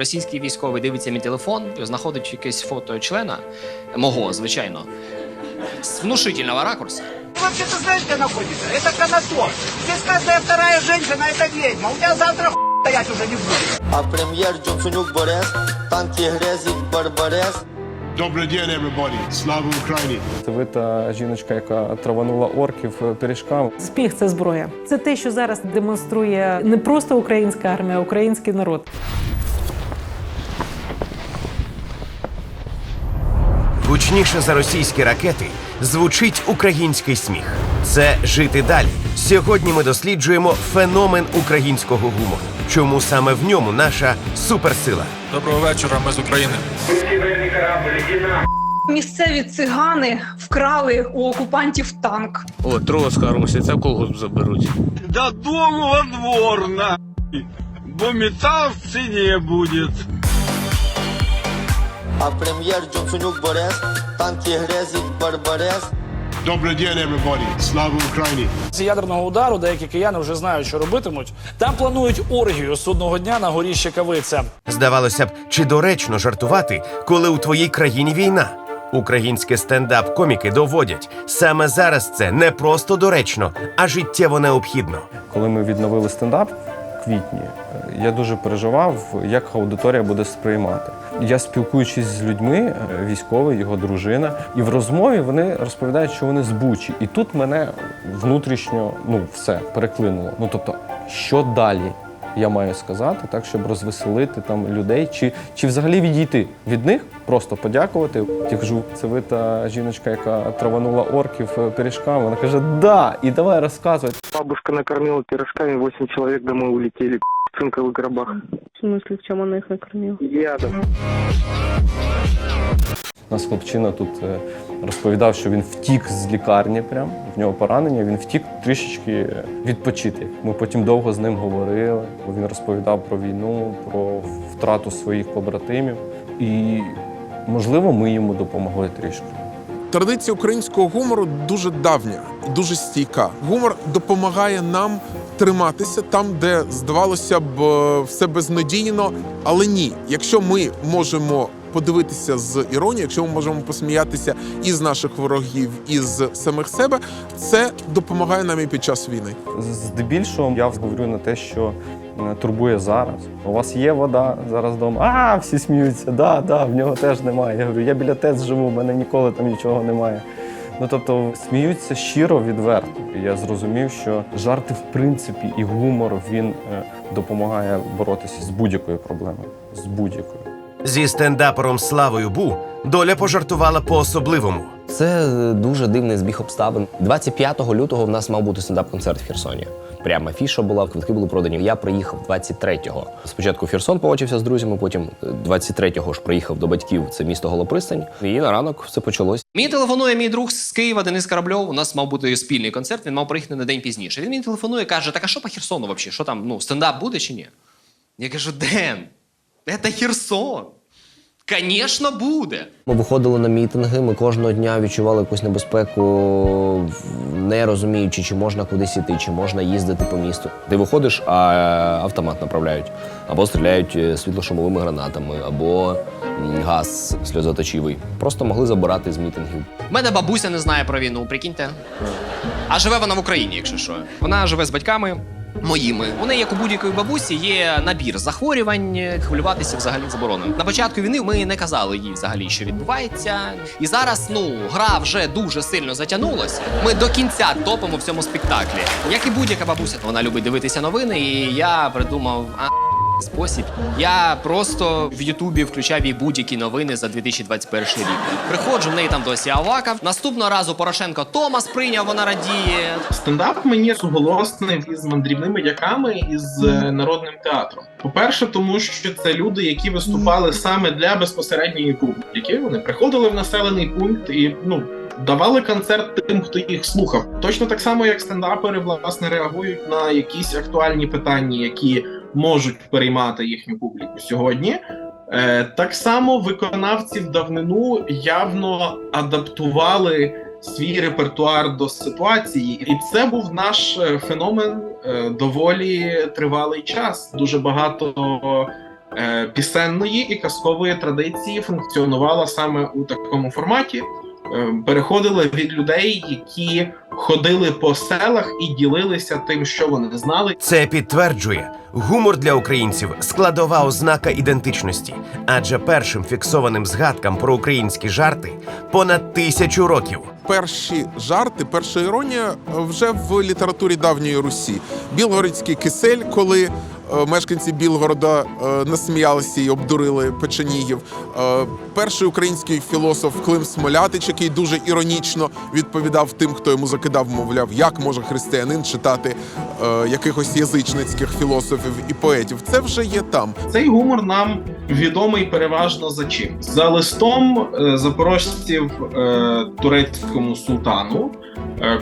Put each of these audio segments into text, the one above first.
Російський військовий дивиться мій телефон, знаходить якесь фото члена мого, звичайно, з внушительного ракурсу. Ты вообще-то знаешь, где находится? Это Конотоп. Здесь каждая вторая женщина – это ведьма. У тебя завтра хуй стоять уже не будет. А прем'єр Джонсонюк Борис, танки Грезік Барбарес. Добрий день, everybody. Слава Україні! Вита жіночка, яка траванула орків е, пиріжками. Спіх це зброя. Це те, що зараз демонструє не просто українська армія, а український народ. Гучніше за російські ракети звучить український сміх. Це жити далі. Сьогодні ми досліджуємо феномен українського гумору. Чому саме в ньому наша суперсила? Доброго вечора, ми з України. Місцеві цигани вкрали у окупантів танк. О, трос хороший, це колгосп заберуть. Додому во двор, на Бо металл в цене будет. А прем'єр Джонсонюк Борис, танки Грезік Барбарес. Добрий день, everybody. Слава Україні! З ядерного удару деякі кияни вже знають, що робитимуть. Там планують оргію судного дня на горі Щекавиця. Здавалося б, чи доречно жартувати, коли у твоїй країні війна? Українські стендап-коміки доводять саме зараз це не просто доречно, а життєво необхідно. Коли ми відновили стендап в квітні, я дуже переживав, як аудиторія буде сприймати. Я спілкуючись з людьми, е, військовий, його дружина, і в розмові вони розповідають, що вони з Бучі. І тут мене внутрішньо ну все переклинуло. Ну тобто, що далі? Я маю сказати, так щоб розвеселити там людей, чи, чи взагалі відійти від них, просто подякувати. Я кажу, це ви та жіночка, яка траванула орків е, пиріжками. Вона каже, да, і давай розказуй. Бабушка накормила пирожками, 8 человек домой улетели в цинковых гробах. В смысле, в чому вона їх накормила? Ядом. У нас хлопчина тут е, розповідав, що він втік з лікарні. Прям в нього поранення. Він втік трішечки відпочити. Ми потім довго з ним говорили. Він розповідав про війну, про втрату своїх побратимів. І можливо, ми йому допомогли трішки. Традиція українського гумору дуже давня, і дуже стійка. Гумор допомагає нам триматися там, де здавалося б е, все безнадійно. Але ні, якщо ми можемо подивитися з іронією, якщо ми можемо посміятися із наших ворогів, із самих себе, це допомагає нам і під час війни. Здебільшого я говорю на те, що е, турбує зараз. У вас є вода зараз вдома. А, всі сміються, да, да, в нього теж немає. Я говорю, я біля ТЕЦ живу, в мене ніколи там нічого немає. Ну тобто сміються щиро, відверто. Я зрозумів, що жарти, в принципі, і гумор він е, допомагає боротися з будь-якою проблемою. З будь-якою. Зі стендапером Славою Бу доля пожартувала по-особливому. Це е, дуже дивний збіг обставин. 25 лютого в нас мав бути стендап-концерт в Херсоні. Прямо афіша була, квитки були продані. Я приїхав 23-го. Спочатку в Херсон побачився з друзями, потім е, 23-го ж приїхав до батьків. Це місто Голопристань. І на ранок все почалось. Мені телефонує мій друг з Києва Денис Корабльов. У нас мав бути спільний концерт, він мав приїхати на день пізніше. Він мені телефонує, каже: так а що по Херсону взагалі? Що там, ну, стендап буде чи ні? Я кажу, Ден, це Херсон. Звісно, буде. Ми виходили на мітинги. Ми кожного дня відчували якусь небезпеку, не розуміючи, чи можна кудись іти, чи можна їздити по місту. Ти виходиш, а автомат направляють, або стріляють е, світлошумовими гранатами, або газ сльозоточивий. Просто могли забирати з мітингів. У мене бабуся не знає про війну, прикиньте. А живе вона в Україні, якщо що. Вона живе з батьками. Моїми у неї, як у будь-якої бабусі, є набір захворювань, хвилюватися взагалі заборонено. На початку війни ми не казали їй взагалі, що відбувається. І зараз, ну, гра вже дуже сильно затягнулася. Ми до кінця топимо в цьому спектаклі. Як і будь-яка бабуся, вона любить дивитися новини, і я придумав. А... Спосіб. Я просто в Ютубі включав їй будь-які новини за 2021 рік. Приходжу, в неї там досі Аваков. Наступного разу Порошенко Томас прийняв, вона радіє. Стендап мені суголосний із мандрівними дяками і з е, народним театром. По-перше, тому що це люди, які виступали саме для безпосередньої публіки. Вони приходили в населений пункт і ну. Давали концерт тим, хто їх слухав. Точно так само, як стендапери власне реагують на якісь актуальні питання, які можуть переймати їхню публіку сьогодні. Е, так само виконавці в давнину явно адаптували свій репертуар до ситуації, і це був наш е, феномен е, доволі тривалий час. Дуже багато е, пісенної і казкової традиції функціонувала саме у такому форматі. Е, Переходили від людей, які ходили по селах і ділилися тим, що вони знали. Це підтверджує гумор для українців складова ознака ідентичності, адже першим фіксованим згадкам про українські жарти понад тисячу років. Перші жарти, перша іронія вже в літературі давньої Русі. Білгородський кисель, коли мешканці Білгорода е, насміялися і обдурили печенігів. Е, перший український філософ Клим Смолятич, який дуже іронічно відповідав тим, хто йому закидав, мовляв, як може християнин читати е, якихось язичницьких філософів і поетів. Це вже є там. Цей гумор нам відомий переважно за чим? За листом е, запорожців е, турецькому султану, е,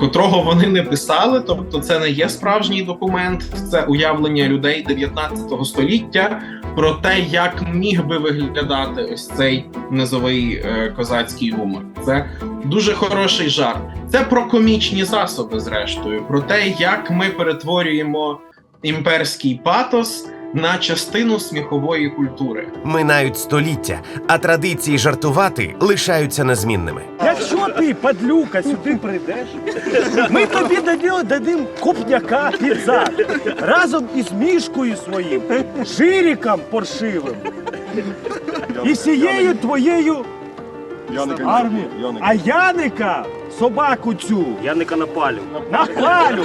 котрого вони не писали, тобто це не є справжній документ, це уявлення людей 19 століття про те, як міг би виглядати ось цей низовий е, козацький гумор. Це дуже хороший жарт. Це про комічні засоби, зрештою, про те, як ми перетворюємо імперський патос на частину сміхової культури. Минають століття, а традиції жартувати лишаються незмінними. Якщо ти, падлюка, сюди прийдеш, ми тобі дадімо- дадим копняка під зад разом із мішкою своїм, жиріком паршивим і всією твоєю армією. А Яника, собаку цю, Яника напалю. Напалю!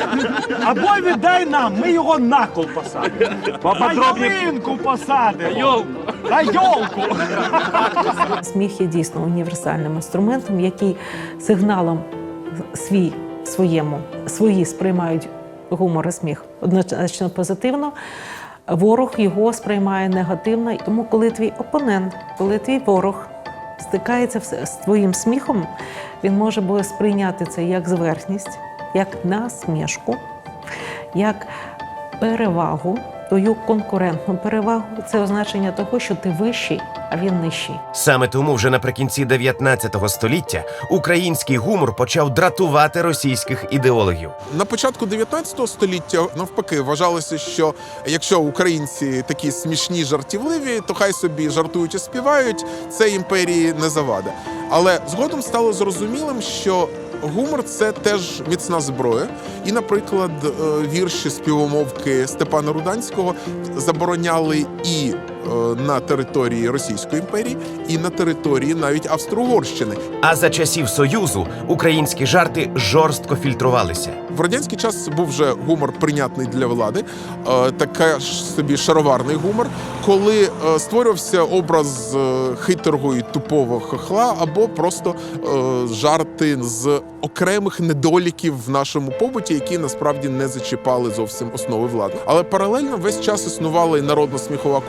Або віддай нам, ми його на кол посадимо. На ялинку посадимо. На йолку. Сміх є дійсно універсальним інструментом, який сигналом свій своєму свої сприймають гумор і сміх однозначно позитивно. Ворог його сприймає негативно. Тому, коли твій опонент, коли твій ворог стикається з твоїм сміхом, він може сприйняти це як зверхність, як насмішку, як перевагу, твою конкурентну перевагу. Це означення того, що ти вищий, а він нижчий. Саме тому вже наприкінці 19 століття український гумор почав дратувати російських ідеологів. На початку 19 століття навпаки вважалося, що якщо українці такі смішні, жартівливі, то хай собі жартують і співають, це імперії не завада. Але згодом стало зрозумілим, що гумор це теж міцна зброя. І, наприклад, е, вірші співомовки Степана Руданського забороняли і на території Російської імперії, і на території навіть Австро-Угорщини. А за часів Союзу українські жарти жорстко фільтрувалися. В радянський час був вже гумор прийнятний для влади, е, така ж собі шароварний гумор, коли е, створювався образ е, хитрого і тупого хохла, або просто е, жарти з окремих недоліків в нашому побуті, які насправді не зачіпали зовсім основи влади. Але паралельно весь час існувала і народна сміхова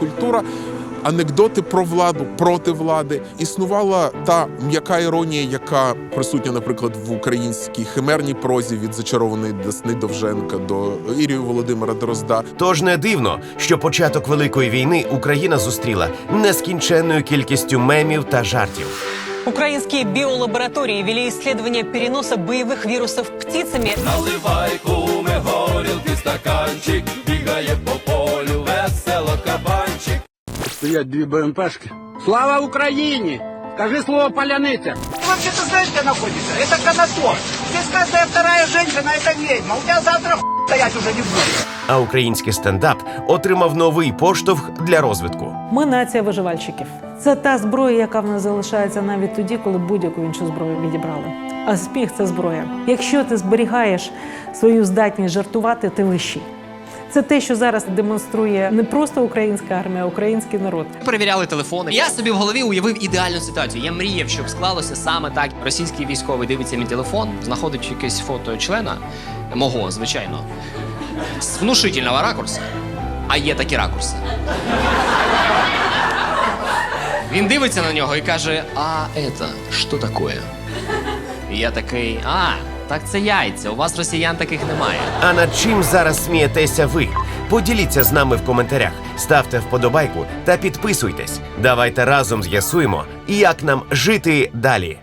Анекдоти про владу проти влади існувала та м'яка іронія, яка присутня, наприклад, в українській химерній прозі від зачарованої Десни Довженка до Ірію Володимира Дрозда. Тож не дивно, що початок великої війни Україна зустріла нескінченною кількістю мемів та жартів. Украинские биолаборатории вели исследование переноса боевых вирусов птицами. Наливай куме горілки стаканчик, бігає по Стоять дві БМПшки. Слава Україні! Скажи слово поляниця. Ты вообще-то знаешь, где находится? Это Конотоп. Здесь каждая вторая женщина – это ведьма. У тебя завтра хуй стоять уже не будет. А український стендап отримав новий поштовх для розвитку. Ми нація виживальщиків. Це та зброя, яка в нас залишається навіть тоді, коли будь-яку іншу зброю відібрали. А сміх це зброя. Якщо ти зберігаєш свою здатність жартувати, ти вищий. Це те, що зараз демонструє не просто українська армія, а український народ. Перевіряли телефони. Я собі в голові уявив ідеальну ситуацію. Я мріяв, щоб склалося саме так. Російський військовий дивиться мій телефон, знаходить якесь фото члена мого, звичайно, з внушительного ракурсу. А є такі ракурси. Він дивиться на нього і каже: А це що таке? І я такий, а, так це яйця. У вас росіян таких немає. А над чим зараз смієтеся ви? Поділіться з нами в коментарях, ставте вподобайку та підписуйтесь. Давайте разом з'ясуємо, як нам жити далі.